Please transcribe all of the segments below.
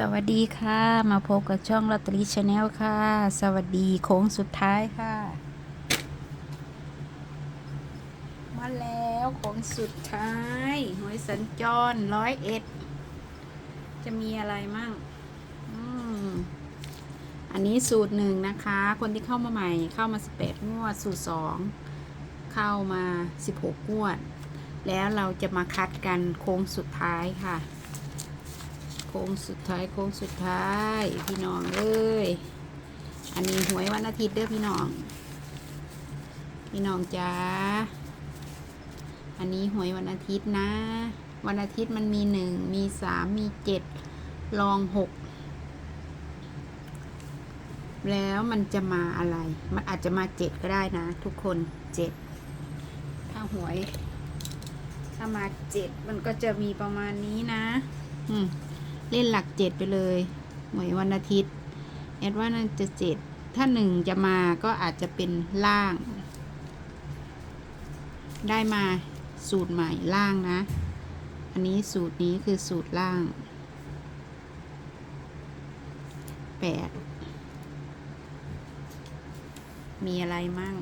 สวัสดีค่ะ มาพบกับช่องลอตเตอรี่ชาแนลค่ะ สวัสดีโค้งสุดท้ายค่ะ มาแล้วโค้งสุดท้ายหวยสัญจรร้อยเอ็ดจะมีอะไรมั่งอืมอันนี้สูตรหนึ่งนะคะ คนที่เข้ามาใหม่ เข้ามา18งวด สูตรสองเข้ามา16งวด แล้วเราจะมาคัดกันโค้งสุดท้ายค่ะ ค้งสุดท้ายโค้งสุดท้ายพี่น้องเอ้ยอันนี้หวยวันอาทิตย์เด้อพี่น้อง พี่น้องจ้าอันนี้หวยวันอาทิตย์นะ วันอาทิตย์มันมีหนึ่งมีสามมีเจ็ดรองหกแล้วมันจะมาอะไร มันอาจจะมาเจ็ดก็ได้นะ ทุกคนเจ็ดถ้าหวย ถ้ามาเจ็ดมันก็จะมีประมาณนี้นะ อืม เล่นหลักเจ็ดไปเลยหวยวันอาทิตย์แอดว่าน่าจะเจ็ดถ้าหนึ่งจะมาก็อาจจะเป็นล่าง ได้มาสูตรใหม่ล่างนะ อันนี้สูตรนี้คือสูตรล่างแปดมีอะไรมั่ง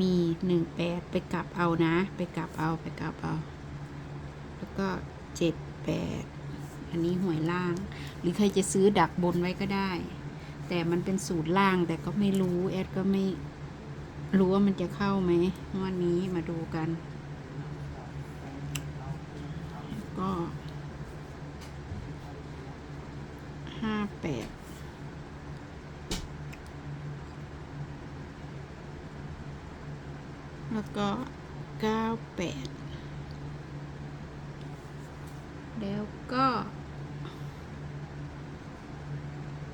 มีหนึ่งแปดไปกลับเอานะ ไปกลับเอาไปกลับเอา แล้วก็เจ็ดแปด อันนี้หวยล่าง หรือใครจะซื้อดักบนไว้ก็ได้ แต่มันเป็นสูตรล่างแต่ก็ไม่รู้แอดก็ไม่รู้ว่ามันจะเข้าไหมวันนี้มาดูกัน ก็ห้าแปดแล้วก็เก้าแปด แล้วก็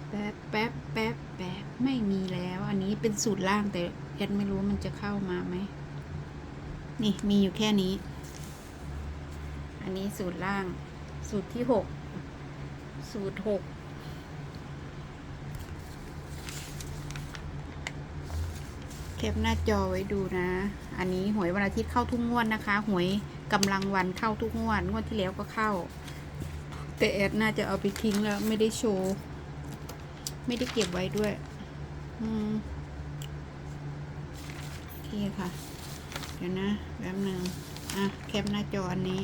แป๊บแป๊บแป๊บแป๊บไม่มีแล้ว อันนี้ เป็นสูตรล่างแต่แอดไม่รู้มันจะเข้ามาไหม นี่มีอยู่แค่นี้ อันนี้สูตรล่าง สูตรที่หก สูตรหกแคปหน้าจอไว้ดูนะ อันนี้หวยวันอาทิตย์เข้าทุกงวดนะคะ หวยกำลังวันเข้าทุกงวด งวดที่แล้วก็เข้า แต่แอดน่าจะเอาไปทิ้งแล้วไม่ได้โชว์ ไม่ได้เก็บไว้ด้วย อืม เคค่ะเดี๋ยวนะแป๊บหนึ่งอะแคปหน้าจออันนี้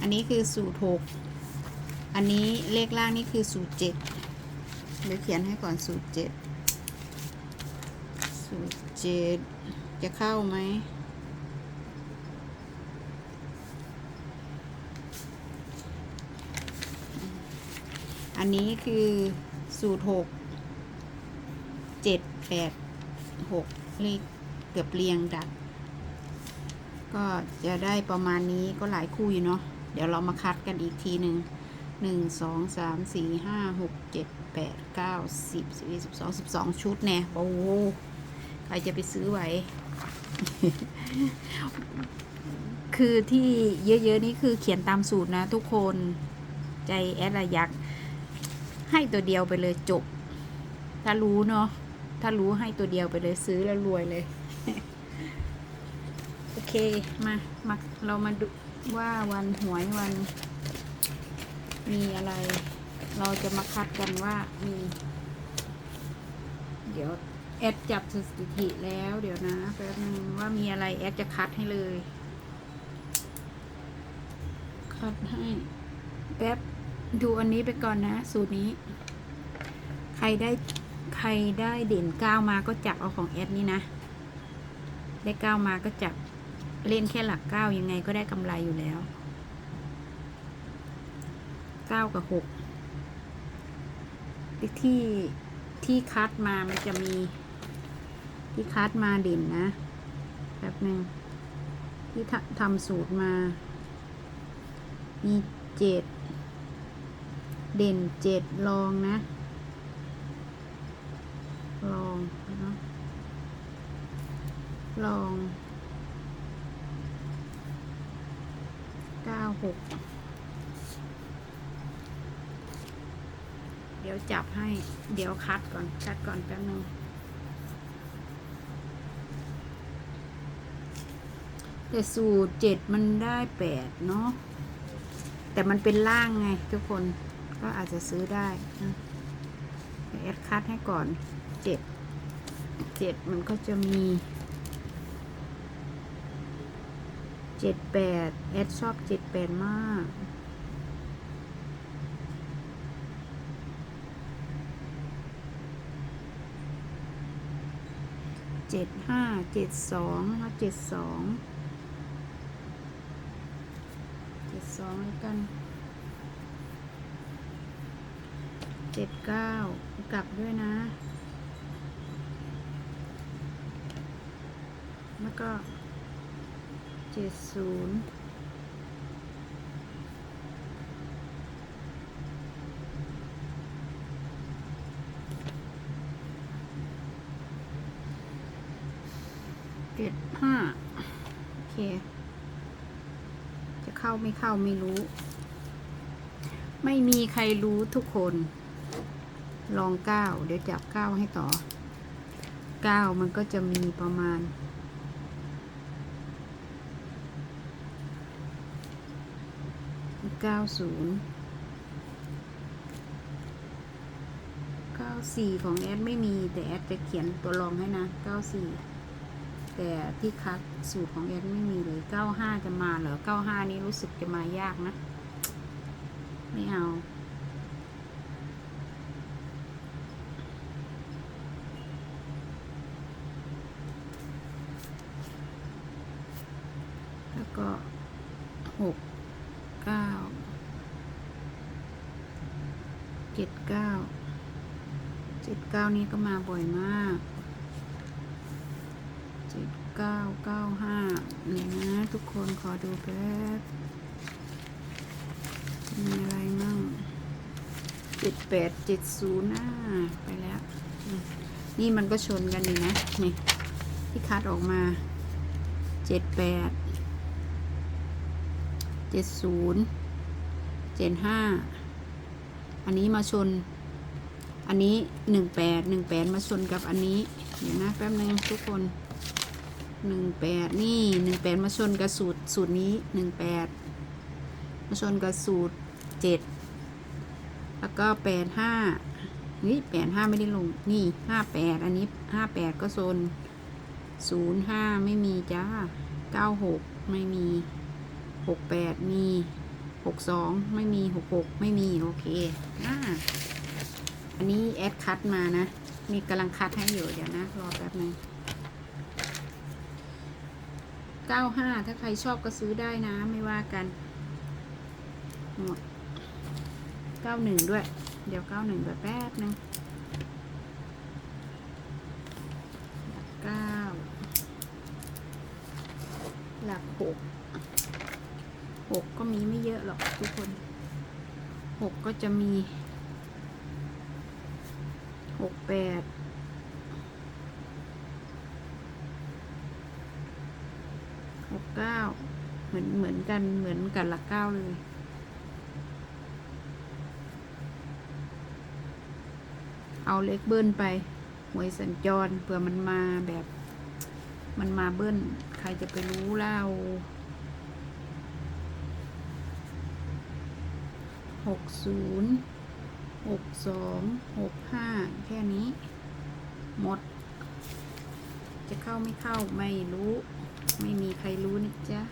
อันนี้คือสูตรหกอันนี้เลขล่างนี่คือสูตรเจ็ดเดี๋ยวเขียนให้ก่อนสูตรเจ็ดสูตรเจ็ดจะเข้าไหมอันนี้คือสูตรหกเจ็ดแปดหกเลข เกือบเรียงดักก็จะได้ประมาณนี้ก็หลายคู่อยู่เนาะเดี๋ยวเรามาคัดกันอีกทีหนึ่งหนึ่งสองสามสี่ห้าหกเจ็ดแปดเก้าสิบสิบเอ็ดสิบสองสิบสองชุดแน่โอ้โหใครจะไปซื้อไหวคือที่เยอะ ๆ นี่คือเขียนตามสูตรนะทุกคนใจแอดอะยักษ์ให้ตัวเดียวไปเลยจบ ถ้ารู้เนาะถ้ารู้ให้ตัวเดียวไปเลยซื้อแล้วรวยเลย โอเคมามาเรามาดูว่าวันหวยวัน มีอะไร เราจะมาคัดกันว่ามี เดี๋ยวแอดจับสถิติแล้วเดี๋ยวนะแป๊บนึงว่ามีอะไรแอดจะคัดให้เลย คัดให้แป๊บดูอันนี้ไปก่อนนะ สูตรนี้ ใครได้ใครได้เด่นก้าวมาก็จับเอาของแอดนี่นะ ได้ก้าวมาก็จับ เล่นแค่หลักเก้ายังไงก็ได้กำไรอยู่แล้วเก้ากับหกที่ที่คัดมามันจะมี ที่คัดมาเด่นนะแป๊บหนึ่งที่ททำสูตรมา มีเจ็ดเด่นเจ็ดลองนะลองนะลองเก้า หกเดี๋ยวจับให้ เดี๋ยวคัดก่อน คัดก่อนแป๊บนึงแต่สูตรเจ็ดมันได้แปดเนาะ แต่มันเป็นล่างไงทุกคน ก็อาจจะซื้อได้นะเดี๋ยวแอดคัดให้ก่อนเจ็ดเจ็ดมันก็จะมีเจ็ดแปดแอดชอบเจ็ดแปดมาก เจ็ดห้าเจ็ดสองแล้วเจ็ดสองเจ็ดสองแล้วกันเจ็ดเก้ากลับด้วยนะ แล้วก็ เจ็ดศูนย์เจ็ดห้าโอเค จะเข้าไม่เข้าไม่รู้ ไม่มีใครรู้ทุกคน ลองเก้าเดี๋ยวจับเก้าให้ต่อเก้ามันก็จะมีประมาณ เก้าศูนย์เก้าสี่ของแอดไม่มีแต่แอดจะเขียนตัวรองให้นะเก้าสี่แต่ที่คัดสูตรของแอดไม่มีเลยเก้าห้าจะมาเหรอเก้าห้านี้รู้สึกจะมายากนะ ไม่เอา แล้วก็หกเก้าเจ็ดเก้า เก้านี้ก็มาบ่อยมากเจ็ดเก้าเก้าห้าเนี่ยนะทุกคนขอดูแป๊บมีอะไรมั่งเจ็ดแปดเจ็ดศูนย์อ่าไปแล้ว นี่มันก็ชนกันอยู่นะ นี่ ที่คัดออกมาเจ็ดแปดเจ็ดศูนย์เจ็ดห้าอันนี้มาชน อันนี้หนึ่งแปดหนึ่งแปดมาชนกับอันนี้ เดี๋ยวนะแป๊บนึงทุกคนหนึ่งแปดนี่หนึ่งแปดมาชนกับสูตรสูตรนี้หนึ่งแปดมาชนกับสูตรเจ็ดแล้วก็แปดห้านี่แปดห้าไม่ได้ลง นี่ห้าแปดอันนี้ห้าแปดก็โซนศูนย์ห้าไม่มีจ้าเก้าหกไม่มีหกแปดมีหกสองไม่มีหกหกไม่มี โอเคอ่า อันนี้แอดคัดมานะ มีกำลังคัดให้อยู่เดี๋ยวนะ รอแป๊บนึงเก้าห้าถ้าใครชอบก็ซื้อได้นะ ไม่ว่ากัน หมดเก้าหนึ่งด้วย เดี๋ยวเก้าหนึ่งแบบแป๊บนึงเก้าหลักหกหกก็มีไม่เยอะหรอกทุกคนหกก็จะมี กแปดหกเก้าเหมือนเหมือนกันเหมือนกันหลักเก้าเลย เอาเล็กเบิ้ลไปหวยสัญจรเผื่อมันมาแบบ มันมาเบิ้ลใครจะไปรู้เล่าหกศูนย์ หกสองหกห้าแค่นี้ หมด จะเข้าไม่เข้าไม่รู้ ไม่มีใครรู้นะจ๊ะ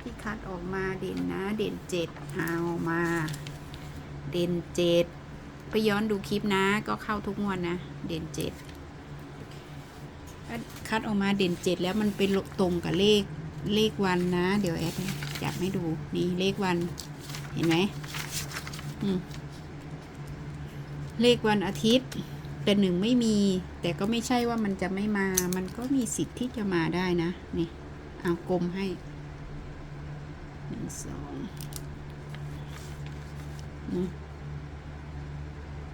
ที่คัดออกมาเด่นนะ เด่นเจ็ดเอามา เด่นเจ็ดไปย้อนดูคลิปนะ ก็เข้าทุกงวันนะ เด่นเจ็ดคัดออกมาเด่นเจ็ดแล้วมันไปตรงกับเลขเลขวันนะ เดี๋ยวแอดจับให้ดูนี่เลขวัน ห็นไหมเลขวันอาทิตย์แต่หนึ่งไม่มี แต่ก็ไม่ใช่ว่ามันจะไม่มา มันก็มีสิทธิ์ที่จะมาได้นะนี่เอากลมให้หนึ่งสอง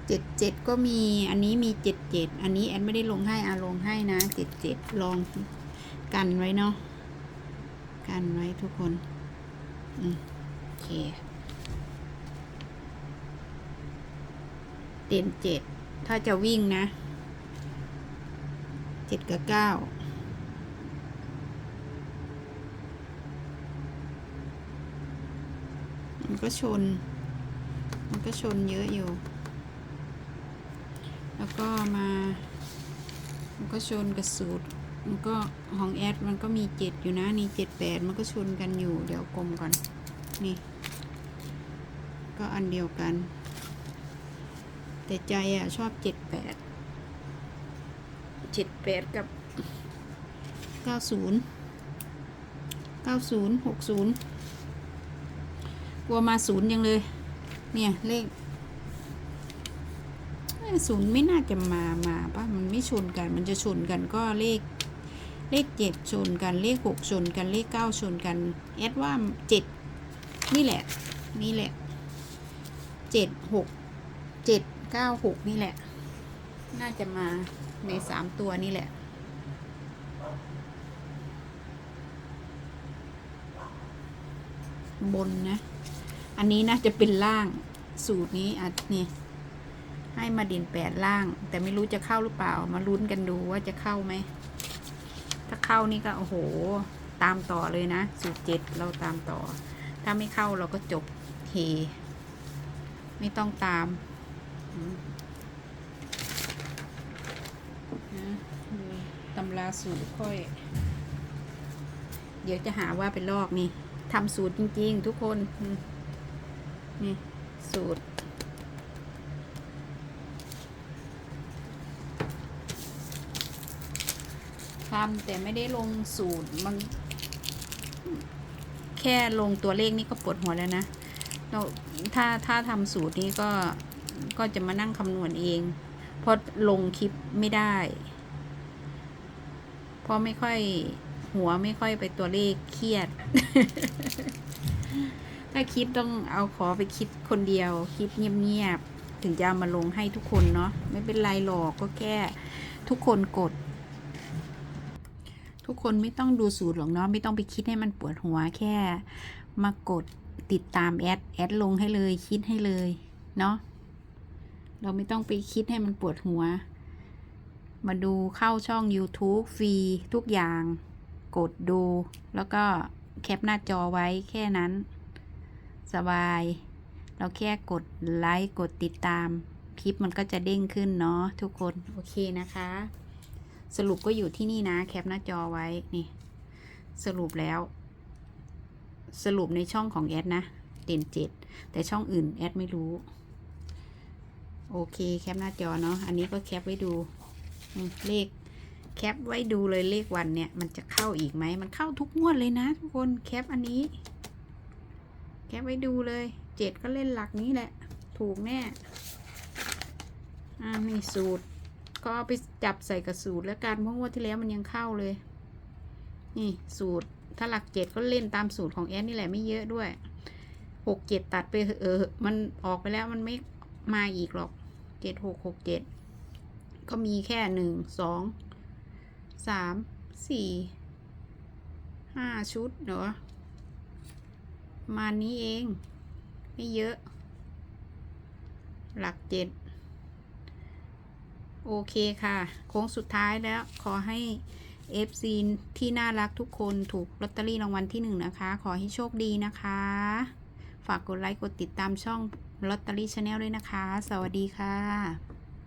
เจ็ดเจ็ดก็มีอันนี้มีเจ็ดเจ็ดอันนี้แอนไม่ได้ลงให้อาลงให้นะเจ็ดเจ็ดลองกันไว้เนาะกันไว้ทุกคน อืมโอเค เด่นเจ็ดถ้าจะวิ่งนะเจ็ดกับเก้ามันก็ชน มันก็ชนเยอะอยู่ แล้วก็มา มันก็ชนกับสูตร มันก็ของแอดมันก็มีเจ็ดอยู่นะนี่เจ็ดแปดมันก็ชนกันอยู่ เดี๋ยวกลมก่อน นี่ ก็อันเดียวกัน แต่ใจอะ ชอบเจ็ดแปดเจ็ดแปดกับเก้าศูนย์เก้าศูนย์หกศูนย์กลัวมาศูนย์ยังเลย เนี่ย เลขเอ้ยศูนย์ไม่น่าจะมามาป่ะมันไม่ชนกันมันจะชนกันก็เลขเลขเจ็ดชนกันเลขหกชนกันเลขเก้าชนกันแอดว่าเจ็ดนี่แหละ นี่แหละเจ็ดหกเจ็ด เก้าหกนี่แหละ น่าจะมาในสามตัวนี่แหละ บนนะ อันนี้น่าจะเป็นล่างสูตรนี้อะนี่ให้มาดินแปดล่าง แต่ไม่รู้จะเข้าหรือเปล่ามาลุ้นกันดูว่าจะเข้าไหม ถ้าเข้านี่ก็ โอ้โห ตามต่อเลยนะ สูตรเจ็ดเราตามต่อ ถ้าไม่เข้าเราก็จบเทไม่ต้องตาม ตำราสูตรค่อย เดี๋ยวจะหาว่าเป็นลอกนี่ทำสูตรจริง ๆ ทุกคน นี่สูตร ทำแต่ไม่ได้ลงสูตรมันแค่ลงตัวเลขนี่ก็ปวดหัวแล้วนะเราถ้าถ้าทำสูตรนี้ก็ ก็จะมานั่งคำนวณเอง เพราะลงคลิปไม่ได้ เพราะไม่ค่อยหัวไม่ค่อยไปตัวเลขเครียด ถ้าคิดต้องเอาขอไปคิดคนเดียว คิดเงียบๆ ถึงจะามาลงให้ทุกคนเนาะ ไม่เป็นไรหรอกก็แค่ทุกคนกด ทุกคนไม่ต้องดูสูตรหรอกเนาะ ไม่ต้องไปคิดให้มันปวดหัวแค่มากดติดตามแอด แอดลงให้เลย คิดให้เลย เนาะ เราไม่ต้องไปคิดให้มันปวดหัว มาดูเข้าช่อง YouTube ฟรีทุกอย่าง กดดู แล้วก็แคปหน้าจอไว้แค่นั้น สบาย เราแค่กดไลค์กดติดตาม คลิปมันก็จะเด้งขึ้นเนาะทุกคน โอเคนะคะ สรุปก็อยู่ที่นี่นะ แคปหน้าจอไว้นี่สรุปแล้ว สรุปในช่องของแอดนะ เด่นเจ็ดแต่ช่องอื่นแอดไม่รู้ โอเคแคปหน้าจอเนาะอันนี้ก็แคปไว้ดูเลขแคปไว้ดูเลยเลขวันเนี่ย มันจะเข้าอีกไหมมันเข้าทุกงวดเลยนะ ทุกคนแคปอันนี้ แคปไว้ดูเลยเจ็ดก็เล่นหลักนี้แหละ ถูกแน่อ่านี่สูตร ก็เอาไปจับใส่กับสูตรแล้วกันเพราะงวดที่แล้วมันยังเข้าเลย นี่สูตรถ้าหลักเจ็ดก็เล่นตามสูตรของแอนนี่แหละไม่เยอะด้วยหกเจ็ดตัดไปเออ มันออกไปแล้วมันไม่ มาอีกหรอกเจ็ดหกหกเจ็ดก็มีแค่หนึ่งสองสามสี่ห้าชุดเนาะประมานี้เอง ไม่เยอะ หลักเจ็ดโอเคค่ะ โค้งสุดท้ายแล้วขอให้ FC ที่น่ารักทุกคนถูกลอตเตอรี่รางวัลที่หนึ่งนะคะ ขอให้โชคดีนะคะ ฝากกดไลค์ กดติดตามช่อง ลอตเตอรี่ชาแนลด้วยนะคะ สวัสดีค่ะ